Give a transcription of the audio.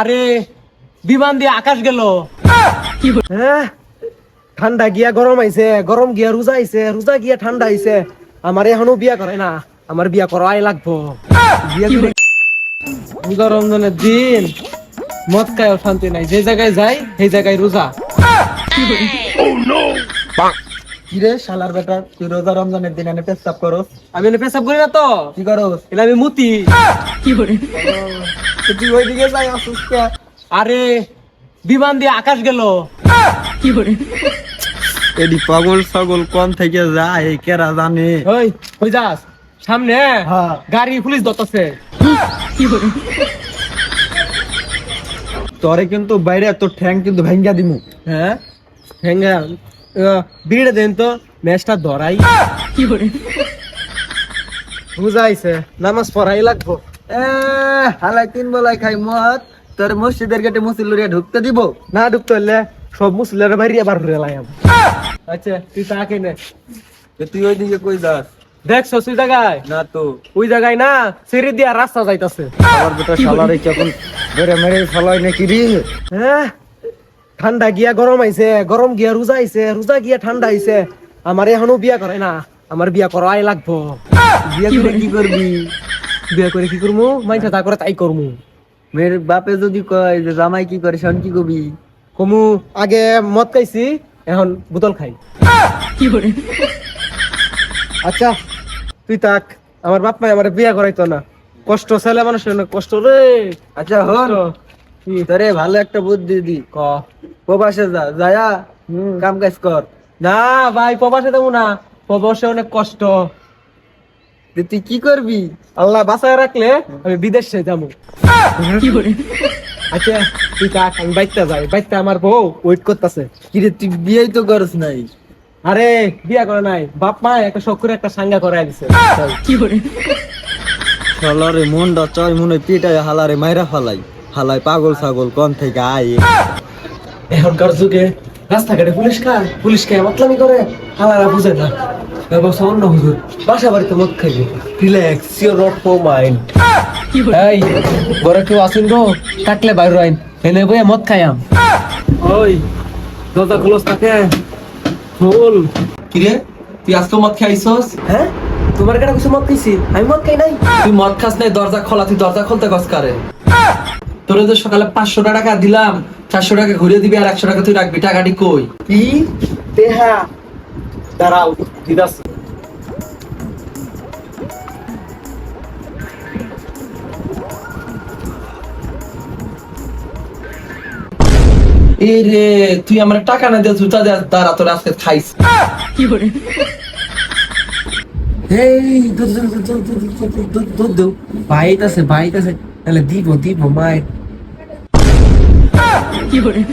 আরে বিমান দিয়ে আকাশ গেল। হ্যাঁ? ঠান্ডা গিয়া গরম আইছে গরম গিয়া রোজা আইছে রোজা গিয়া ঠান্ডা আইছে। আমার এখনও বিয়া করে না আমার বিয়া করাই লাগবো। রোজা রমজানের দিন মদ খায় শান্তি নাই। যে জায়গায় যাই সেই জায়গায় রোজা কিরে শালার বেটা তুই রোজা রমজানের দিন এনে পেশাব করস? আমি এনে পেশাব করি না তো। কি করস? এটা আমি মুতি। তো তুই ওইদিকে যাই অসুস্থ। আরে বিমান দিয়ে আকাশ গেল। এডি পাগল ছাগল কোন থেকে যায় কেরা জানে? ওই ওই যাস? সামনে? হ্যাঁ। গাড়ি পুলিশ দতাছে তোরে কিন্তু বাইরে তোর ঠ্যাং কিন্তু ভেঙ্গা দিমু। হ্যাঁ? হ্যাঙ্গা বিড়ে দেন তো। ম্যাচটা ধরাই। বুঝাইছে নামাজ পড়াই লাগবো। এ হালাই তিন বেলায় খাই মদ তোর মসজিদের গেটে মুসিলুরিয়া ঢুকতে দিব? না ঢুকতে হলে সব মুসলিমের বাইরে আবার ঘুরে লাইম আচ্ছা তুই তাকে নে। তুই ওইদিকে কই যাস? দেখছ তুই জায়গায়? না তো। ওই জায়গায় না সিঁড়ি দিয়া রাস্তা যাইতাছে। আমার বেটা শালারে কেমন বেড়ে মেরে ফলাই নাকি রে? হ্যাঁ ঠান্ডা গিয়া গরম আইছে গরম গিয়া রোজা আইছে রোজা গিয়া ঠান্ডা আইছে। আমার এখনও বিয়া করে না আমার বিয়া করাই লাগবো। বিয়ে করে কি করবি বিয়া করে কি করব মাইনটা তা করে তাই করব মেয়ের বাপে যদি কয় যে জামাই কি করে শোন কি কবি? কমু আগে মদ খাইছি এখন বোতল খাই। কি করে আচ্ছা তুই তাক আমার বাপ মাই আমার বিয়া করাইতো না। কষ্ট ছেলে মানুষের কষ্ট রে আচ্ছা হন। কি তোরে ভালো একটা বুদ্ধি দি ক। প্রবাসে যা যায়া কাম কাজ কর। না ভাই প্রবাসে দেবো না। প্রবাসে অনেক কষ্ট। তুই কি করবি? আল্লাহ বাঁচায় রাখলে আমি বিদেশে যাব। আচ্ছা তুই থাক আমি বাইকটা যাই। বাইকটা আমার বউ ওয়েট করতেছে। কিরে তুই বিয়েই তো করস নাই। আরে বিয়া করে নাই। বাপ মা একটা শখ করে একটা সাঙ্গা করাই দিছে। শালারে মনটা চয় মনে পিটায় হালারে মাইরা ফালাই। হালাই পাগল ছাগল কোন থেকে আই এখনকার যুগে রাস্তাঘাটে পুলিশ খায় পুলিশ খায় মাতলামি করে হালারা বুঝে না। এবার অন্য হুজুর বাসা বাড়িতে মদ খাইবে। Relax your not for mind এই ঘরে কেউ আসুন গো? থাকলে বাইরে আইন এনে বইয়া মদ খাইয়াম। ওই দরজা ক্লোজ থাকে ফুল কিরে তুই আজকে মদ খাইছস? হ্যাঁ? তোমার কেন কিছু মদ খাইছি? আমি মদ খাই নাই। তুই মদ খাস নাই দরজা খোলা তুই দরজা খুলতে কস কারে? তোরে তো সকালে পাঁচশো টাকা দিলাম চারশো টাকা ঘুরিয়ে দিবি আর একশো টাকা তুই রাখবি টাকাটি কই কি দেহা দাঁড়াও দিদাস এ রে তুই আমার টাকা না দিয়ে জুতা দিয়ে দাঁড়া তোর আজকে খাইস এই দুধ দুধ দুধ দুধ দুধ দুধ দুধ দুধ দুধ বাইট আছে বাইট আছে তাহলে দিব 有人。